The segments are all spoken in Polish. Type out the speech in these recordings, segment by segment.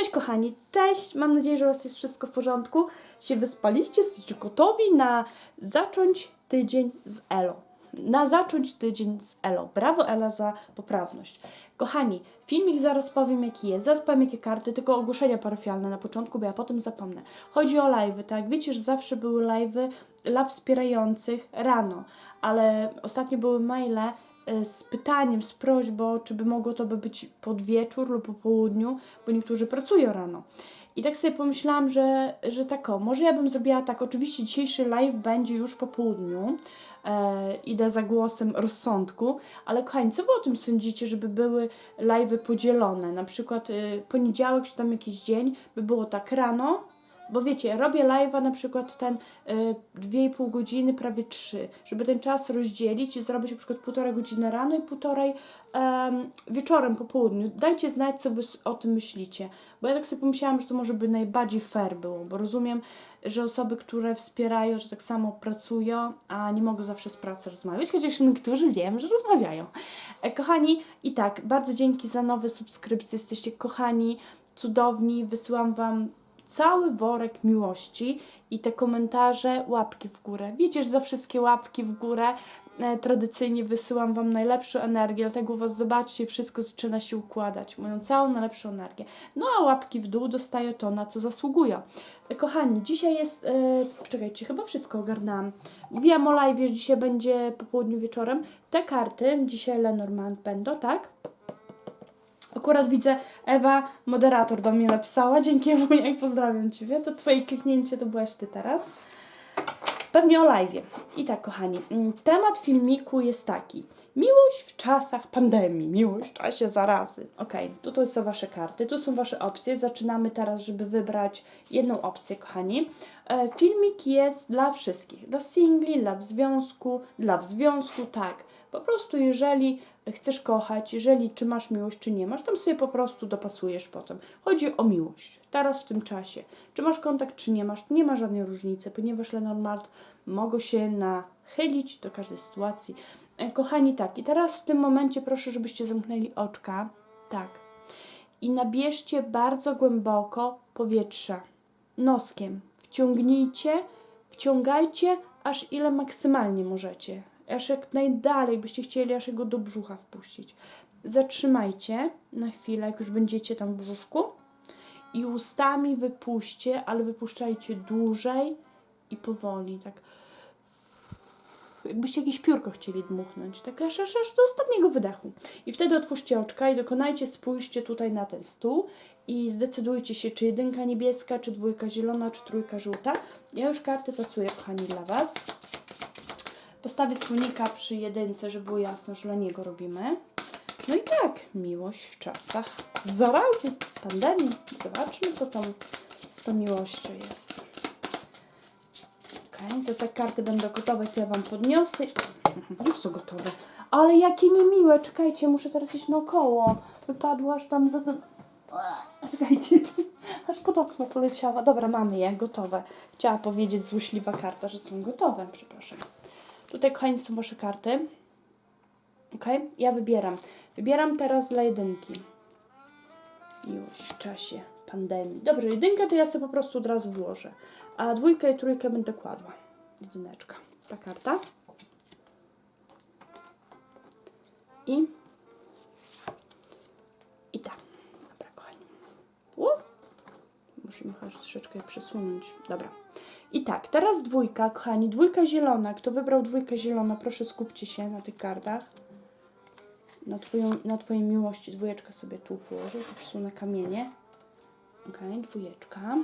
Cześć kochani, cześć, mam nadzieję, że u Was jest wszystko w porządku. Się wyspaliście, jesteście gotowi na zacząć tydzień z Elo. Na zacząć tydzień z Elo. Brawo Ela za poprawność. Kochani, filmik zaraz powiem jaki jest, zaraz powiem jakie karty, tylko ogłoszenia parafialne na początku, bo ja potem zapomnę. Chodzi o live'y, tak? Wiecie, że zawsze były live'y dla wspierających rano, ale ostatnio były maile z pytaniem, z prośbą, czy by mogło to by być pod wieczór lub po południu, bo niektórzy pracują rano. I tak sobie pomyślałam, że, że tak o, może ja bym zrobiła tak, oczywiście dzisiejszy live będzie już po południu, e, idę za głosem rozsądku, ale kochani, co wy o tym sądzicie, żeby były live'y podzielone, na przykład y, poniedziałek czy tam jakiś dzień, by było tak rano, bo wiecie, robię live'a na przykład ten y, 2,5 godziny, prawie 3, żeby ten czas rozdzielić i zrobić na przykład półtorej godziny rano i półtorej em, wieczorem po południu. Dajcie znać, co wy o tym myślicie, bo ja tak sobie pomyślałam, że to może by najbardziej fair było, bo rozumiem, że osoby, które wspierają, to tak samo pracują, a nie mogą zawsze z pracy rozmawiać, chociaż niektórzy wiem, że rozmawiają. E, kochani, i tak, bardzo dzięki za nowe subskrypcje, jesteście kochani, cudowni, wysyłam Wam cały worek miłości i te komentarze, łapki w górę. Wiecie, za wszystkie łapki w górę e, tradycyjnie wysyłam Wam najlepszą energię, dlatego Was zobaczcie, wszystko zaczyna się układać, moją całą najlepszą energię. No a łapki w dół dostaję to, na co zasługują. E, Kochani, dzisiaj jest, e, czekajcie, chyba wszystko ogarnęłam. Mówiłam o live, dzisiaj będzie po południu wieczorem. Te karty, dzisiaj Lenormand będą, tak? Akurat widzę, Ewa, moderator do mnie napisała. Dzięki Ewunia i pozdrawiam Ciebie. To Twoje kliknięcie to byłaś Ty teraz. Pewnie o live. I tak, kochani, mm, temat filmiku jest taki. Miłość w czasach pandemii, miłość w czasie zarazy. Okej, tu to są Wasze karty, tu są Wasze opcje. Zaczynamy teraz, żeby wybrać jedną opcję, kochani. E, filmik jest dla wszystkich. Dla singli, dla w związku, dla w związku, tak. Po prostu jeżeli chcesz kochać, jeżeli czy masz miłość, czy nie masz, tam sobie po prostu dopasujesz potem. Chodzi o miłość, teraz w tym czasie. Czy masz kontakt, czy nie masz, nie ma żadnej różnicy, ponieważ Lenormand mogą się nachylić do każdej sytuacji. E, Kochani, tak, i teraz w tym momencie proszę, żebyście zamknęli oczka. Tak. I nabierzcie bardzo głęboko powietrza. Noskiem. Wciągnijcie, wciągajcie, aż ile maksymalnie możecie. Aż jak najdalej byście chcieli, aż go do brzucha wpuścić. Zatrzymajcie na chwilę, jak już będziecie tam w brzuszku i ustami wypuśćcie, ale wypuszczajcie dłużej i powoli, tak jakbyście jakieś piórko chcieli dmuchnąć, tak aż, aż, aż do ostatniego wydechu. I wtedy otwórzcie oczka i dokonajcie, spójrzcie tutaj na ten stół i zdecydujcie się, czy jedynka niebieska, czy dwójka zielona, czy trójka żółta. Ja już karty tasuję, kochani, dla Was. Postawię słonika przy jedynce, żeby było jasno, że dla niego robimy. No i tak, miłość w czasach zarazy, pandemii. Zobaczmy, co tam z tą miłością jest. Okej, zaraz jak karty będą gotowe, to ja Wam podniosę. Już są gotowe. Ale jakie niemiłe, czekajcie, muszę teraz iść naokoło. Wypadło aż tam za ten... Czekajcie, aż pod okno poleciała. Dobra, mamy je, gotowe. Chciała powiedzieć złośliwa karta, że są gotowe, przepraszam. Tutaj, kochani, są Wasze karty. Ok, ja wybieram. Wybieram teraz dla jedynki. Miłość w czasie pandemii. Dobrze, jedynkę to ja sobie po prostu od razu włożę. A dwójkę i trójkę będę kładła. Jedyneczka. Ta karta. I i ta. Dobra, kochani. Musimy chyba troszeczkę przesunąć. Dobra. I tak, teraz dwójka, kochani. Dwójka zielona. Kto wybrał dwójkę zieloną, proszę skupcie się na tych kartach. Na, twoją, na Twojej miłości dwójeczkę sobie tu położę. Tu przesunę kamienie. Ok, dwójeczka.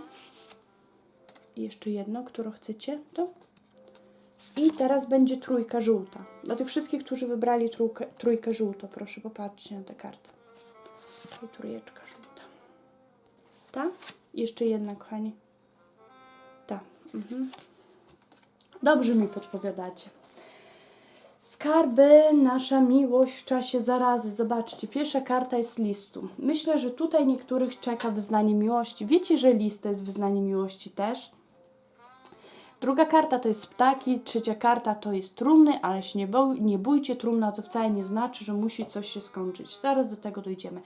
I jeszcze jedno, którą chcecie, to. I teraz będzie trójka żółta. Dla tych wszystkich, którzy wybrali trójkę, trójkę żółtą, proszę popatrzcie na tę kartę. I trójeczka żółta. Ta? Jeszcze jedna, kochani. Mhm. Dobrze mi podpowiadacie. Skarby, nasza miłość w czasie zarazy. Zobaczcie, pierwsza karta jest listu. Myślę, że tutaj niektórych czeka wyznanie miłości. Wiecie, że list to jest wyznanie miłości też? Druga karta to jest ptaki, trzecia karta to jest trumny, ale się nie, boi, nie bójcie, trumna to wcale nie znaczy, że musi coś się skończyć. Zaraz do tego dojdziemy.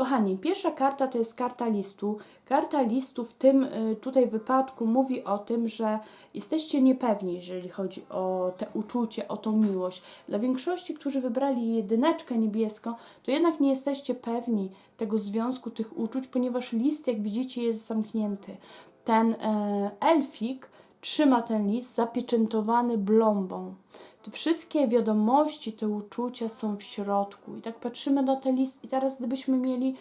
Kochani, pierwsza karta to jest karta listu. Karta listu w tym y, tutaj wypadku mówi o tym, że jesteście niepewni, jeżeli chodzi o te uczucie, o tą miłość. Dla większości, którzy wybrali jedyneczkę niebieską, to jednak nie jesteście pewni tego związku, tych uczuć, ponieważ list, jak widzicie, jest zamknięty. Ten e, elfik trzyma ten list zapieczętowany blombą. Te wszystkie wiadomości, te uczucia są w środku. I tak patrzymy na ten list, i teraz gdybyśmy mieli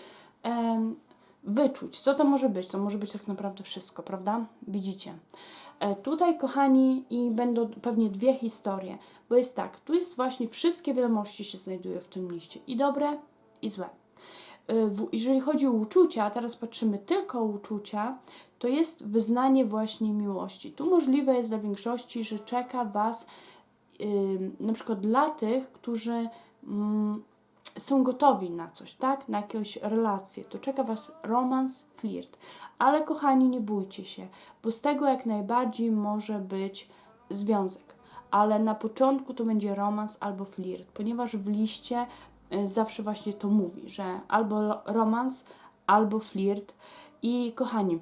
wyczuć, co to może być? To może być tak naprawdę wszystko, prawda? Widzicie. E, tutaj, kochani, i będą pewnie dwie historie, bo jest tak, tu jest właśnie wszystkie wiadomości się znajdują w tym liście, i dobre, i złe. E, jeżeli chodzi o uczucia, a teraz patrzymy tylko o uczucia, to jest wyznanie właśnie miłości. Tu możliwe jest dla większości, że czeka Was na przykład dla tych, którzy mm, są gotowi na coś, tak? Na jakąś relację, to czeka Was romans, flirt. Ale kochani, nie bójcie się, bo z tego jak najbardziej może być związek. Ale na początku to będzie romans albo flirt, ponieważ w liście y, zawsze właśnie to mówi, że albo romans, albo flirt. I kochani,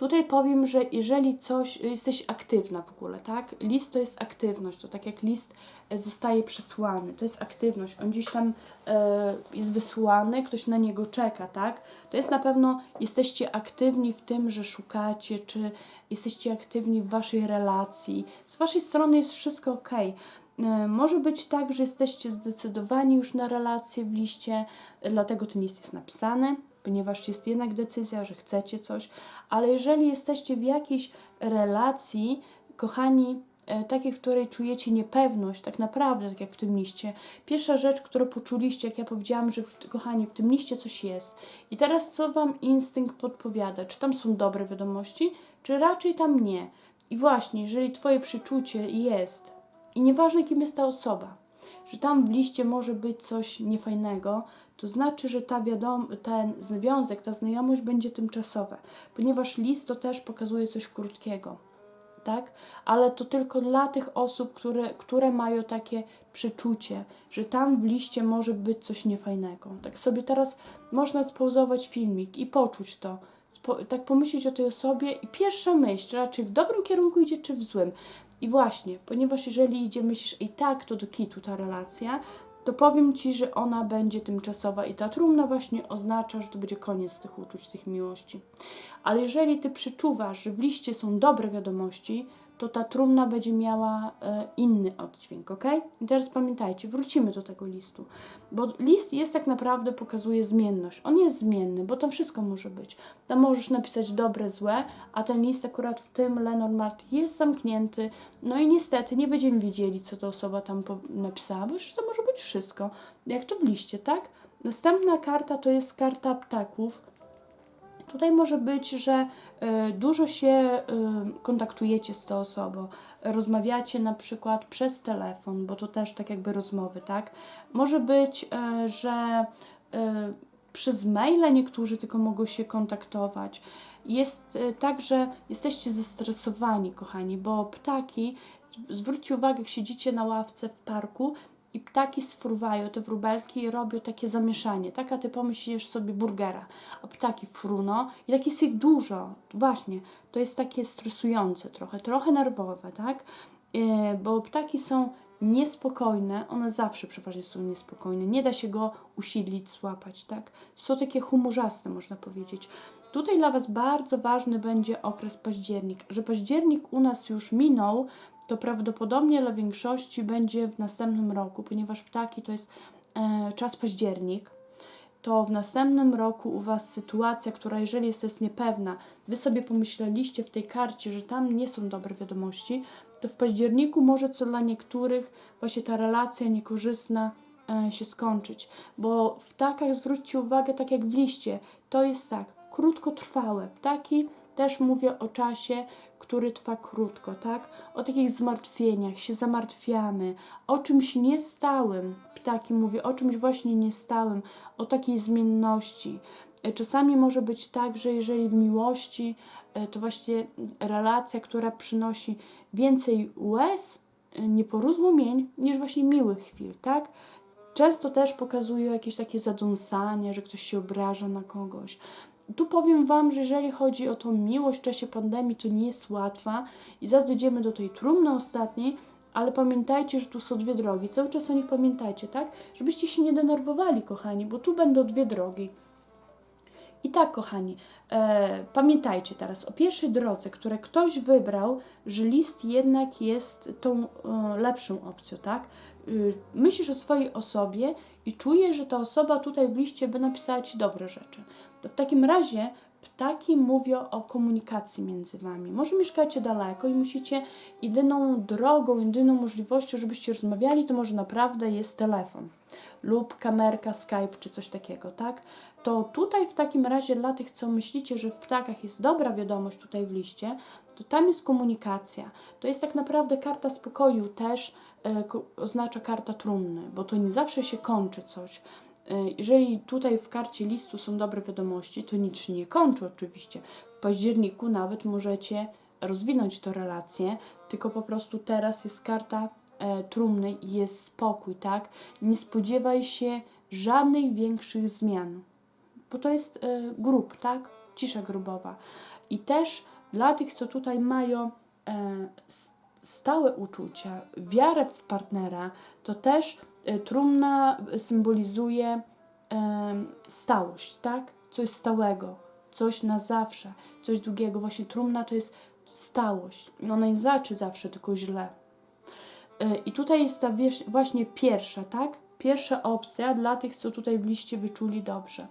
Tutaj powiem, że jeżeli coś, jesteś aktywna w ogóle, tak? List to jest aktywność, to tak jak list e, zostaje przesłany, to jest aktywność. On gdzieś tam e, jest wysłany, ktoś na niego czeka, tak? To jest na pewno, jesteście aktywni w tym, że szukacie, czy jesteście aktywni w waszej relacji. Z waszej strony jest wszystko ok. E, Może być tak, że jesteście zdecydowani już na relację w liście, e, dlatego ten list jest napisany, ponieważ jest jednak decyzja, że chcecie coś, ale jeżeli jesteście w jakiejś relacji, kochani, e, takiej, w której czujecie niepewność, tak naprawdę, tak jak w tym liście, pierwsza rzecz, którą poczuliście, jak ja powiedziałam, że w, kochani, w tym liście coś jest. I teraz co Wam instynkt podpowiada? Czy tam są dobre wiadomości, czy raczej tam nie? I właśnie, jeżeli Twoje przeczucie jest, i nieważne kim jest ta osoba, że tam w liście może być coś niefajnego, to znaczy, że ta wiadom- ten związek, ta znajomość będzie tymczasowa, ponieważ list to też pokazuje coś krótkiego, tak? Ale to tylko dla tych osób, które, które mają takie przeczucie, że tam w liście może być coś niefajnego. Tak sobie teraz można spauzować filmik i poczuć to. Spo- tak pomyśleć o tej osobie i pierwsza myśl, raczej w dobrym kierunku idzie, czy w złym. I właśnie, ponieważ jeżeli idzie, myślisz i tak, to do kitu ta relacja, to powiem Ci, że ona będzie tymczasowa i ta trumna właśnie oznacza, że to będzie koniec tych uczuć, tych miłości. Ale jeżeli Ty przeczuwasz, że w liście są dobre wiadomości, to ta trumna będzie miała e, inny oddźwięk, ok? I teraz pamiętajcie, wrócimy do tego listu, bo list jest tak naprawdę, pokazuje zmienność. On jest zmienny, bo tam wszystko może być. Tam możesz napisać dobre, złe, a ten list akurat w tym Lenormand jest zamknięty, no i niestety nie będziemy wiedzieli, co ta osoba tam napisała, bo przecież to może być wszystko, jak to w liście, tak? Następna karta to jest karta ptaków. Tutaj może być, że y, dużo się y, kontaktujecie z tą osobą, rozmawiacie na przykład przez telefon, bo to też tak jakby rozmowy, tak? Może być, y, że przez maile niektórzy tylko mogą się kontaktować. Jest tak, że jesteście zestresowani, kochani, bo ptaki, zwróćcie uwagę, jak siedzicie na ławce w parku i ptaki sfruwają te wróbelki i robią takie zamieszanie. Tak, a ty pomyślisz sobie burgera, a ptaki fruno i tak jest ich dużo. Właśnie, to jest takie stresujące trochę, trochę nerwowe, tak? E, Bo ptaki są niespokojne, one zawsze przeważnie są niespokojne, nie da się go usidlić, złapać, tak? Są takie humorzaste, można powiedzieć. Tutaj dla Was bardzo ważny będzie okres październik, że październik u nas już minął, to prawdopodobnie dla większości będzie w następnym roku, ponieważ ptaki to jest e, czas październik, to w następnym roku u Was sytuacja, która jeżeli jest, jest niepewna, Wy sobie pomyśleliście w tej karcie, że tam nie są dobre wiadomości, to w październiku może co dla niektórych właśnie ta relacja niekorzystna e, się skończyć. Bo w ptakach zwróćcie uwagę, tak jak w liście, to jest tak, krótkotrwałe. Ptaki też mówię o czasie, który trwa krótko, tak? O takich zmartwieniach, się zamartwiamy, o czymś niestałym. Ptaki mówię o czymś właśnie niestałym, o takiej zmienności. E, Czasami może być tak, że jeżeli w miłości, e, to właśnie relacja, która przynosi więcej łez, e, nieporozumień, niż właśnie miłych chwil, tak? często też pokazują jakieś takie zadąsanie, że ktoś się obraża na kogoś. Tu powiem Wam, że jeżeli chodzi o tą miłość w czasie pandemii, to nie jest łatwa i zaraz dojdziemy do tej trumny ostatniej, ale pamiętajcie, że tu są dwie drogi. Cały czas o nich pamiętajcie, tak? Żebyście się nie denerwowali, kochani, bo tu będą dwie drogi. I tak, kochani, e, pamiętajcie teraz o pierwszej drodze, które ktoś wybrał, że list jednak jest tą e, lepszą opcją, tak? Y, myślisz o swojej osobie i czujesz, że ta osoba tutaj w liście by napisała Ci dobre rzeczy. To w takim razie ptaki mówią o komunikacji między Wami. Może mieszkacie daleko i musicie jedyną drogą, jedyną możliwością, żebyście rozmawiali, to może naprawdę jest telefon lub kamerka, Skype czy coś takiego, tak? To tutaj w takim razie dla tych, co myślicie, że w ptakach jest dobra wiadomość tutaj w liście, to tam jest komunikacja. To jest tak naprawdę karta spokoju też e, oznacza karta trumny, bo to nie zawsze się kończy coś. E, Jeżeli tutaj w karcie listu są dobre wiadomości, to nic się nie kończy oczywiście. W październiku nawet możecie rozwinąć tę relację, tylko po prostu teraz jest karta e, trumny i jest spokój, tak? Nie spodziewaj się żadnych większych zmian, bo to jest e, grób, tak? Cisza grubowa. I też dla tych, co tutaj mają e, stałe uczucia, wiarę w partnera, to też trumna symbolizuje stałość, tak? Coś stałego, coś na zawsze, coś długiego. Właśnie trumna to jest stałość. Ona nie znaczy zawsze tylko źle. Y, I tutaj jest ta właśnie pierwsza, tak? Pierwsza opcja dla tych, co tutaj w liście wyczuli dobrze.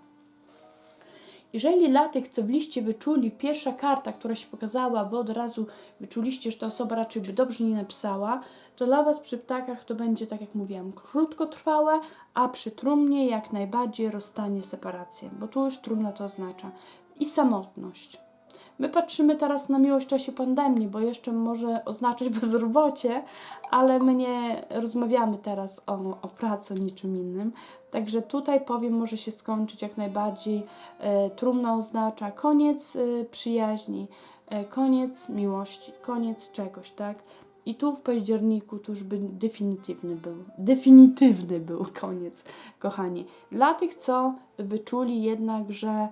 Jeżeli dla tych, co w liście wyczuli, pierwsza karta, która się pokazała, wy od razu wyczuliście, że ta osoba raczej by dobrze nie napisała, to dla Was przy ptakach to będzie, tak jak mówiłam, krótkotrwałe, a przy trumnie jak najbardziej rozstanie, separację, bo tu już trumna to oznacza. I samotność. My patrzymy teraz na miłość w czasie pandemii, bo jeszcze może oznaczać bezrobocie, ale my nie rozmawiamy teraz o, o pracy, o niczym innym. Także tutaj powiem, może się skończyć jak najbardziej. E, trumna oznacza koniec e, przyjaźni, e, koniec miłości, koniec czegoś, tak? I tu w październiku to już by definitywny był, definitywny był koniec, kochani. Dla tych, co wyczuli jednak, że e,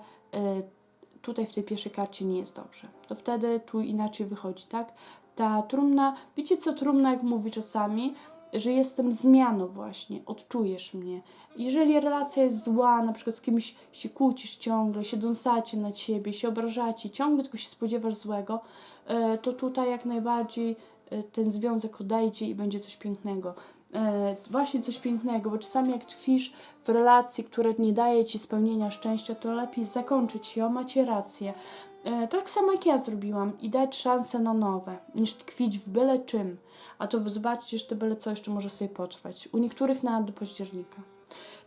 tutaj w tej pierwszej karcie nie jest dobrze. To wtedy tu inaczej wychodzi, tak? Ta trumna, wiecie co trumna jak mówi czasami, że jestem zmianą właśnie, odczujesz mnie. Jeżeli relacja jest zła, na przykład z kimś się kłócisz ciągle, się dąsacie na ciebie, się obrażacie, ciągle tylko się spodziewasz złego, e, to tutaj jak najbardziej e, ten związek odejdzie i będzie coś pięknego. E, Właśnie coś pięknego, bo czasami jak tkwisz w relacji, która nie daje ci spełnienia szczęścia, to lepiej zakończyć ją, macie rację. E, Tak samo jak ja zrobiłam i dać szansę na nowe, niż tkwić w byle czym. A to zobaczcie, że to byle co jeszcze może sobie potrwać. U niektórych nawet do października.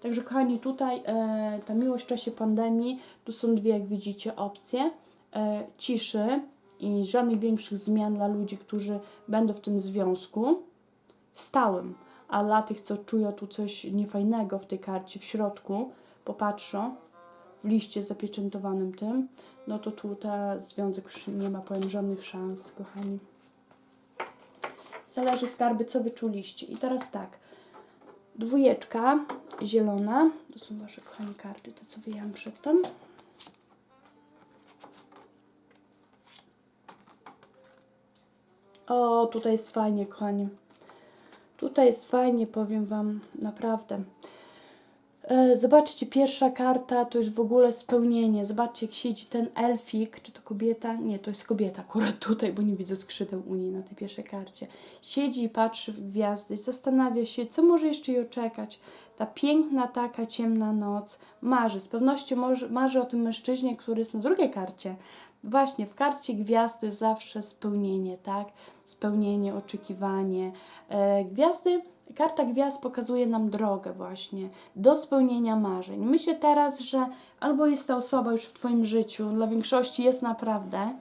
Także kochani, tutaj e, ta miłość w czasie pandemii, tu są dwie, jak widzicie, opcje. Ciszy i żadnych większych zmian dla ludzi, którzy będą w tym związku stałym. A dla tych, co czują tu coś niefajnego w tej karcie w środku, popatrzą w liście zapieczętowanym tym, no to tu ten związek już nie ma, powiem, żadnych szans, kochani. Zależy skarby, co wyczuliście. I teraz tak, dwójeczka zielona, to są wasze kochani karty, to co wyjęłam przedtem. O, tutaj jest fajnie, kochani. Tutaj jest fajnie, powiem Wam, naprawdę. E, Zobaczcie, pierwsza karta to jest w ogóle spełnienie. Zobaczcie, jak siedzi ten elfik, czy to kobieta? Nie, to jest kobieta akurat tutaj, bo nie widzę skrzydeł u niej na tej pierwszej karcie. Siedzi i patrzy w gwiazdy, zastanawia się, co może jeszcze jej oczekać. Ta piękna, taka ciemna noc marzy. Z pewnością może, marzy o tym mężczyźnie, który jest na drugiej karcie. Właśnie, w karcie gwiazdy zawsze spełnienie, tak? Spełnienie, oczekiwanie. E, gwiazdy, karta gwiazd pokazuje nam drogę właśnie do spełnienia marzeń. Myślę teraz, że albo jest ta osoba już w Twoim życiu, dla większości jest naprawdę,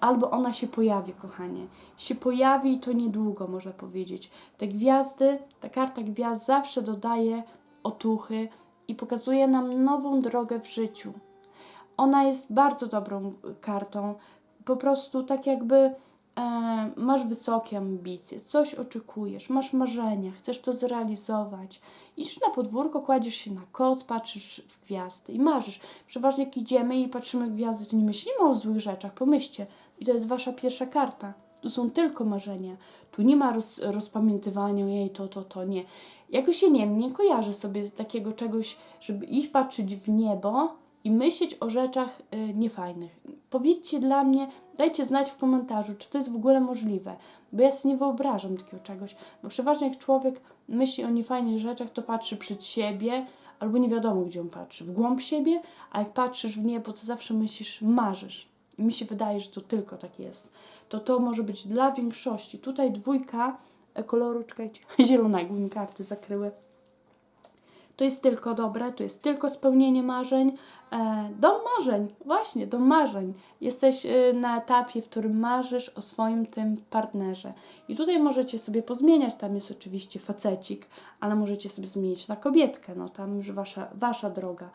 albo ona się pojawi, kochanie. Się pojawi i to niedługo, można powiedzieć. Te gwiazdy, ta karta gwiazd zawsze dodaje otuchy i pokazuje nam nową drogę w życiu ona jest bardzo dobrą kartą. Po prostu tak jakby e, masz wysokie ambicje, coś oczekujesz, masz marzenia, chcesz to zrealizować. Idziesz na podwórko, kładziesz się na koc, patrzysz w gwiazdy i marzysz. Przeważnie jak idziemy i patrzymy w gwiazdy, to nie myślimy o złych rzeczach, pomyślcie. I to jest wasza pierwsza karta. Tu są tylko marzenia. Tu nie ma roz, rozpamiętywania, jej to, to, to, nie. Jakoś się nie nie kojarzę sobie z takiego czegoś, żeby iść patrzeć w niebo i myśleć o rzeczach y, niefajnych. Powiedzcie dla mnie, dajcie znać w komentarzu, czy to jest w ogóle możliwe, bo ja sobie nie wyobrażam takiego czegoś, bo przeważnie jak człowiek myśli o niefajnych rzeczach, to patrzy przed siebie, albo nie wiadomo, gdzie on patrzy, w głąb siebie, a jak patrzysz w niebo, to zawsze myślisz, marzysz. I mi się wydaje, że to tylko tak jest. To to może być dla większości. Tutaj dwójka e, koloru, czekajcie, zielonego mi karty zakryły. To jest tylko dobre, to jest tylko spełnienie marzeń. E, dom marzeń, właśnie, dom marzeń. Jesteś e, na etapie, w którym marzysz o swoim tym partnerze. I tutaj możecie sobie pozmieniać, tam jest oczywiście facecik, ale możecie sobie zmienić na kobietkę, no tam już wasza, wasza droga.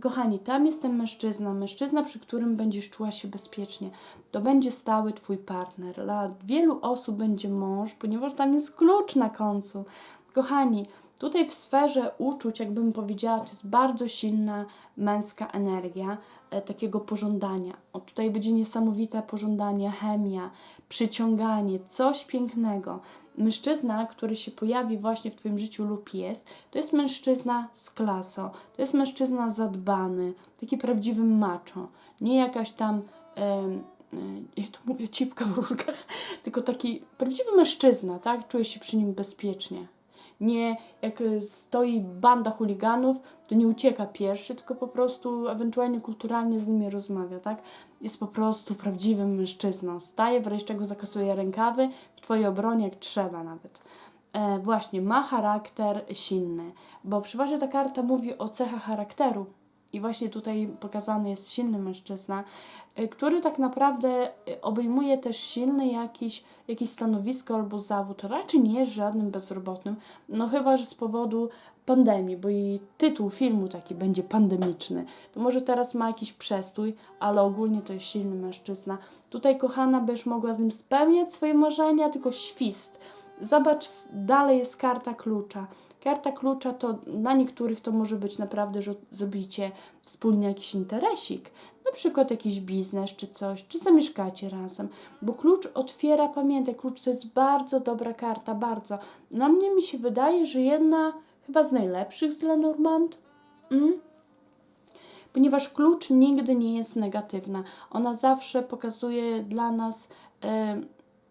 Kochani, tam jest ten mężczyzna, mężczyzna, przy którym będziesz czuła się bezpiecznie. To będzie stały Twój partner. Dla wielu osób będzie mąż, ponieważ tam jest klucz na końcu. Kochani, Tutaj w sferze uczuć, jakbym powiedziała, to jest bardzo silna męska energia e, takiego pożądania. O, tutaj będzie niesamowite pożądanie, chemia, przyciąganie, coś pięknego. Mężczyzna, który się pojawi właśnie w Twoim życiu lub jest, to jest mężczyzna z klasą, to jest mężczyzna zadbany, taki prawdziwy macho, nie jakaś tam. e, to mówię cipka w rurkach, tylko taki prawdziwy mężczyzna, tak? Czuje się przy nim bezpiecznie nie jak y, stoi banda chuliganów, to nie ucieka pierwszy, tylko po prostu ewentualnie kulturalnie z nimi rozmawia, tak? Jest po prostu prawdziwym mężczyzną. Staje, wreszcie go zakasuje rękawy, w twojej obronie jak trzeba nawet. E, właśnie, ma charakter silny, bo przeważnie ta karta mówi o cechach charakteru, i właśnie tutaj pokazany jest silny mężczyzna, y, który tak naprawdę y, obejmuje też silny jakiś, jakiś stanowisko albo zawód. Raczej nie jest żadnym bezrobotnym, no chyba, że z powodu pandemii, bo i tytuł filmu taki będzie pandemiczny. To może teraz ma jakiś przestój, ale ogólnie to jest silny mężczyzna. Tutaj kochana będziesz mogła z nim spełniać swoje marzenia, tylko świst. Zobacz, dalej jest karta klucza. Karta klucza to dla niektórych to może być naprawdę, że zrobicie wspólnie jakiś interesik, na przykład jakiś biznes czy coś, czy zamieszkacie razem, bo klucz otwiera, pamiętaj, klucz to jest bardzo dobra karta, bardzo. Na mnie mi się wydaje, że jedna chyba z najlepszych z Lenormand. Mm? Ponieważ klucz nigdy nie jest negatywna. Ona zawsze pokazuje dla nas. Yy,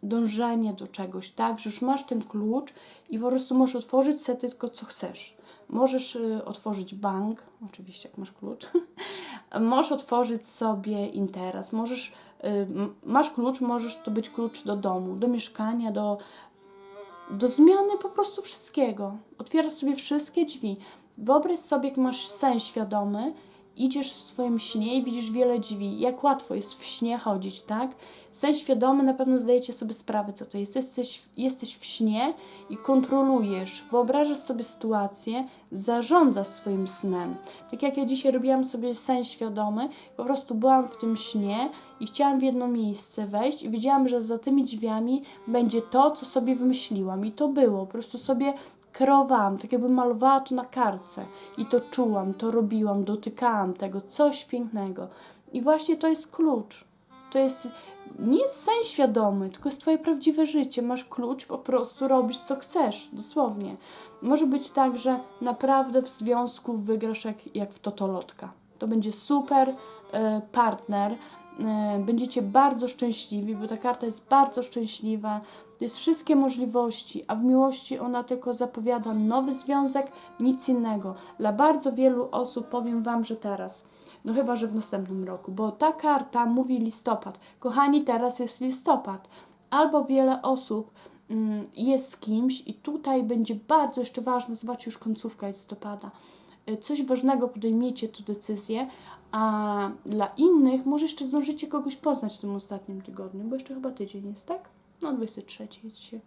dążenie do czegoś, tak? Że już masz ten klucz i po prostu możesz otworzyć sobie tylko co chcesz. Możesz y, otworzyć bank, oczywiście jak masz klucz. możesz otworzyć sobie interes, możesz, y, masz klucz, możesz to być klucz do domu, do mieszkania, do, do zmiany po prostu wszystkiego. Otwierasz sobie wszystkie drzwi. Wyobraź sobie, jak masz sen świadomy idziesz w swoim śnie i widzisz wiele drzwi. Jak łatwo jest w śnie chodzić, tak? Sen świadomy na pewno zdajecie sobie sprawę, co to jest. Jesteś, jesteś w śnie i kontrolujesz, wyobrażasz sobie sytuację, zarządzasz swoim snem. Tak jak ja dzisiaj robiłam sobie sen świadomy, po prostu byłam w tym śnie i chciałam w jedno miejsce wejść i wiedziałam, że za tymi drzwiami będzie to, co sobie wymyśliłam. I to było. Po prostu sobie kreowałam, tak jakbym malowała to na kartce i to czułam, to robiłam, dotykałam tego, coś pięknego. I właśnie to jest klucz. To jest nie jest sen świadomy, tylko jest twoje prawdziwe życie. Masz klucz, po prostu robisz co chcesz, dosłownie. Może być tak, że naprawdę w związku wygrasz jak, jak w totolotka. To będzie super e, partner, będziecie bardzo szczęśliwi, bo ta karta jest bardzo szczęśliwa, to jest wszystkie możliwości, a w miłości ona tylko zapowiada nowy związek, nic innego. Dla bardzo wielu osób powiem Wam, że teraz. No chyba, że w następnym roku, bo ta karta mówi listopad. Kochani, teraz jest listopad. Albo wiele osób mm, jest z kimś i tutaj będzie bardzo jeszcze ważne, zobaczcie już końcówka listopada. Y, coś ważnego podejmiecie tu decyzję, a dla innych może jeszcze zdążycie kogoś poznać w tym ostatnim tygodniu, bo jeszcze chyba tydzień jest, tak? No 23 jest dzisiaj.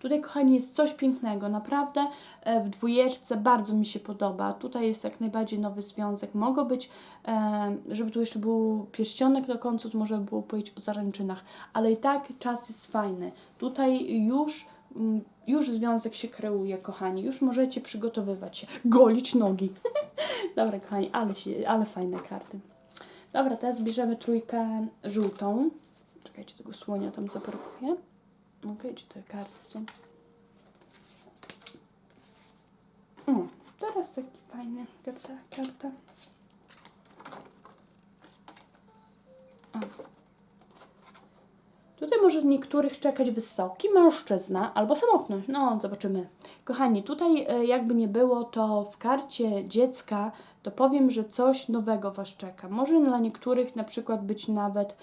Tutaj, kochani, jest coś pięknego. Naprawdę e, w dwójeczce bardzo mi się podoba. Tutaj jest jak najbardziej nowy związek. Mogło być, e, żeby tu jeszcze był pierścionek na końcu, to można by było powiedzieć o zaręczynach. Ale i tak czas jest fajny. Tutaj już już związek się kreuje, kochani. Już możecie przygotowywać się. Golić nogi. Dobra, kochani, ale, się, ale fajne karty. Dobra, teraz bierzemy trójkę żółtą. Czekajcie, tego słonia tam zaparkuję. Okej, gdzie te karty są? O, teraz taki fajny karta, karta. O. Tutaj może niektórych czekać wysoki mężczyzna albo samotność. No, zobaczymy. Kochani, tutaj e, jakby nie było, to w karcie dziecka to powiem, że coś nowego Was czeka. Może dla niektórych na przykład być nawet,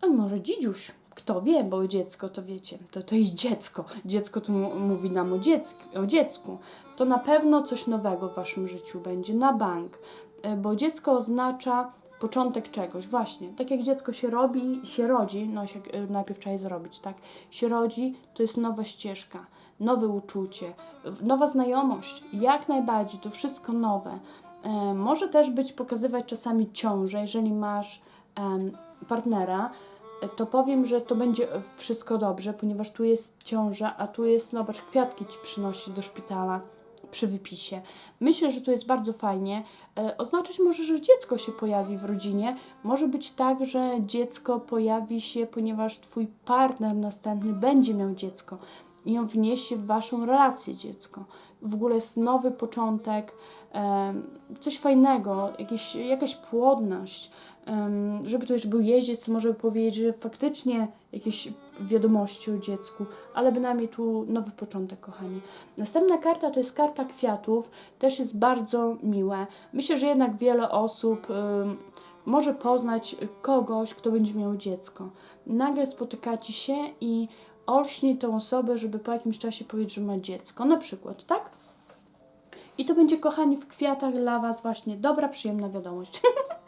a może dzidziuś. Kto wie, bo dziecko to wiecie, to to jest dziecko. Dziecko to mówi nam o, dziecku, o dziecku. To na pewno coś nowego w Waszym życiu będzie, na bank. E, Bo dziecko oznacza początek czegoś, właśnie. Tak jak dziecko się robi, się rodzi, no się, e, najpierw trzeba je zrobić, tak? Się rodzi, to jest nowa ścieżka, nowe uczucie, nowa znajomość, jak najbardziej, to wszystko nowe. E, może też być pokazywać czasami ciążę, jeżeli masz partnera, e, to powiem, że to będzie wszystko dobrze, ponieważ tu jest ciąża, a tu jest, zobacz, kwiatki ci przynosi do szpitala przy wypisie. Myślę, że to jest bardzo fajnie. E, oznaczać może, że dziecko się pojawi w rodzinie. Może być tak, że dziecko pojawi się, ponieważ twój partner następny będzie miał dziecko i on wniesie w waszą relację dziecko. W ogóle jest nowy początek, em, coś fajnego, jakieś, jakaś płodność. Żeby to już był jeździec, może powiedzieć, że faktycznie jakieś wiadomości o dziecku, ale bynajmniej tu nowy początek, kochani. Następna karta to jest karta kwiatów, też jest bardzo miłe. Myślę, że jednak wiele osób może poznać kogoś, kto będzie miał dziecko. Nagle spotykacie się i olśnie tą osobę, żeby po jakimś czasie powiedzieć, że ma dziecko. Na przykład, tak? I to będzie, kochani, w kwiatach dla Was właśnie dobra, przyjemna wiadomość.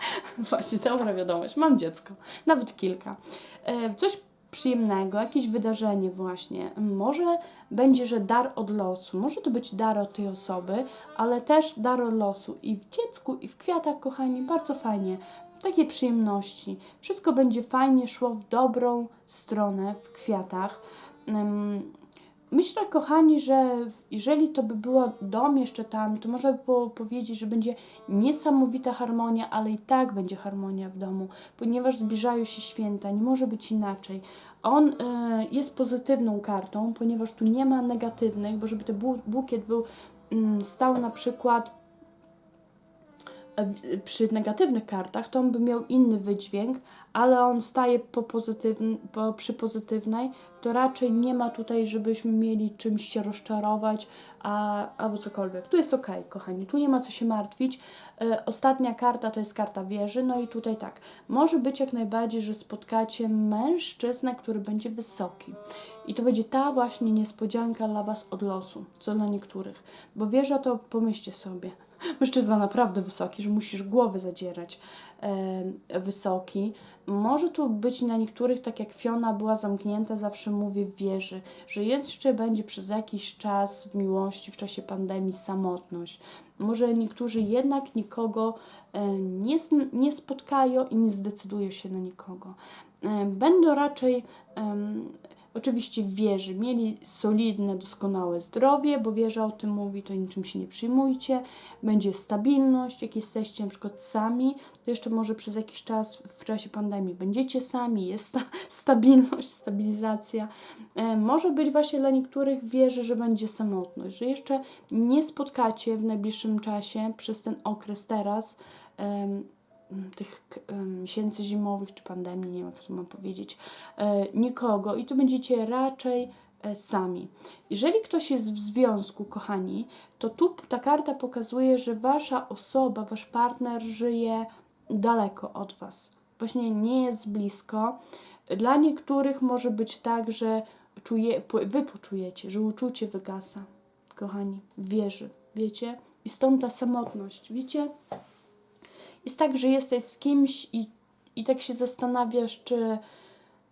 właśnie, dobra wiadomość. Mam dziecko. Nawet kilka. E, coś przyjemnego, jakieś wydarzenie właśnie. Może będzie, że dar od losu. Może to być dar od tej osoby, ale też dar od losu. I w dziecku, i w kwiatach, kochani, bardzo fajnie. Takie przyjemności. Wszystko będzie fajnie szło w dobrą stronę w kwiatach. Myślę, kochani, że jeżeli to by było dom jeszcze tam, to można by było powiedzieć, że będzie niesamowita harmonia, ale i tak będzie harmonia w domu, ponieważ zbliżają się święta, nie może być inaczej. On e, jest pozytywną kartą, ponieważ tu nie ma negatywnych, bo żeby ten bu- bukiet był mm, stał na przykład przy negatywnych kartach, to on by miał inny wydźwięk, ale on staje po pozytywn, po, przy pozytywnej, to raczej nie ma tutaj, żebyśmy mieli czymś się rozczarować, a, albo cokolwiek. Tu jest ok, kochani, tu nie ma co się martwić. E, ostatnia karta to jest karta wieży, no i tutaj tak, może być jak najbardziej, że spotkacie mężczyznę, który będzie wysoki. I to będzie ta właśnie niespodzianka dla Was od losu, co dla niektórych. Bo wieża to pomyślcie sobie, mężczyzna naprawdę wysoki, że musisz głowy zadzierać e, wysoki. Może tu być na niektórych, tak jak Fiona była zamknięta, zawsze mówię w wieży, że jeszcze będzie przez jakiś czas w miłości, w czasie pandemii samotność. Może niektórzy jednak nikogo e, nie, nie spotkają i nie zdecydują się na nikogo. E, Będą raczej oczywiście w wieży mieli solidne, doskonałe zdrowie, bo wieża o tym mówi, to niczym się nie przyjmujcie. Będzie stabilność, jak jesteście na przykład sami, to jeszcze może przez jakiś czas w czasie pandemii będziecie sami, jest sta stabilność, stabilizacja. E, może być właśnie dla niektórych wierzy, że będzie samotność, że jeszcze nie spotkacie w najbliższym czasie przez ten okres teraz em, tych k- em, miesięcy zimowych czy pandemii, nie wiem jak to mam powiedzieć, e, nikogo i tu będziecie raczej e, sami. Jeżeli ktoś jest w związku, kochani, to tu ta karta pokazuje, że wasza osoba, wasz partner żyje daleko od was. Właśnie nie jest blisko. Dla niektórych może być tak, że czuje, wy poczujecie, że uczucie wygasa, kochani, w wieży, wiecie? I stąd ta samotność, wiecie? Jest tak, że jesteś z kimś i, i tak się zastanawiasz, czy,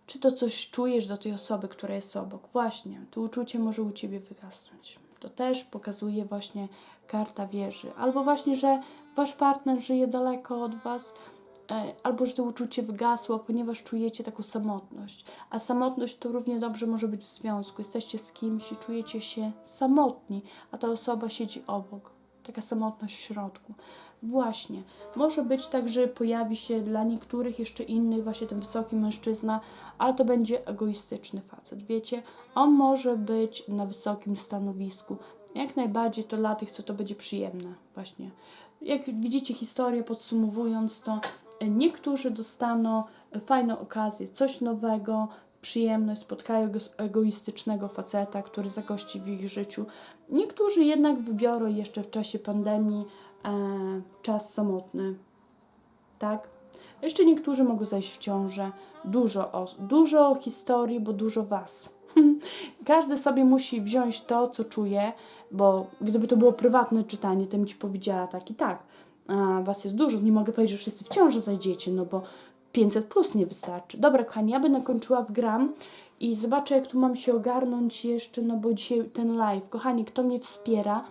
Czy to coś czujesz do tej osoby, która jest obok? Właśnie, to uczucie może u ciebie wygasnąć. To też pokazuje właśnie karta wieży. Albo właśnie, że wasz partner żyje daleko od was, e, albo że to uczucie wygasło, ponieważ czujecie taką samotność. A samotność to równie dobrze może być w związku. Jesteście z kimś i czujecie się samotni, a ta osoba siedzi obok. Taka samotność w środku. Właśnie. Może być tak, że pojawi się dla niektórych jeszcze innych właśnie ten wysoki mężczyzna, ale to będzie egoistyczny facet. Wiecie, on może być na wysokim stanowisku. Jak najbardziej to dla tych, co to będzie przyjemne. Właśnie. Jak widzicie historię, podsumowując to, niektórzy dostaną fajną okazję, coś nowego, przyjemność, spotkają ego- egoistycznego faceta, który zagości w ich życiu. Niektórzy jednak wybiorą jeszcze w czasie pandemii czas samotny. Tak? Jeszcze niektórzy mogą zajść w ciążę. Dużo, os- dużo historii, bo dużo was. Każdy sobie musi wziąć to, co czuje, bo gdyby to było prywatne czytanie, to bym ci powiedziała tak i tak. A was jest dużo, nie mogę powiedzieć, że wszyscy w ciążę zajdziecie, no bo 500 plus nie wystarczy. Dobra, kochani, ja będę kończyła w gram i zobaczę, jak tu mam się ogarnąć jeszcze, no bo dzisiaj ten live. Kochani, kto mnie wspiera,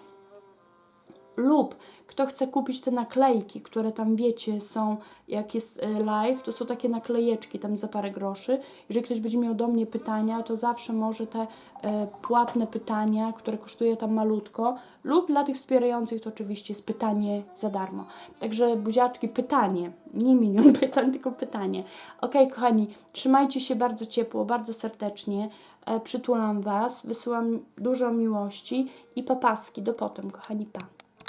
lub kto chce kupić te naklejki, które tam wiecie są, jak jest e, live, to są takie naklejeczki tam za parę groszy. Jeżeli ktoś będzie miał do mnie pytania, to zawsze może te e, płatne pytania, które kosztuje tam malutko, lub dla tych wspierających to oczywiście jest pytanie za darmo. Także buziaczki, pytanie, nie milion pytań, tylko pytanie. Ok, kochani, trzymajcie się bardzo ciepło, bardzo serdecznie. E, przytulam Was, wysyłam dużo miłości i papaski. Do potem, kochani, pa.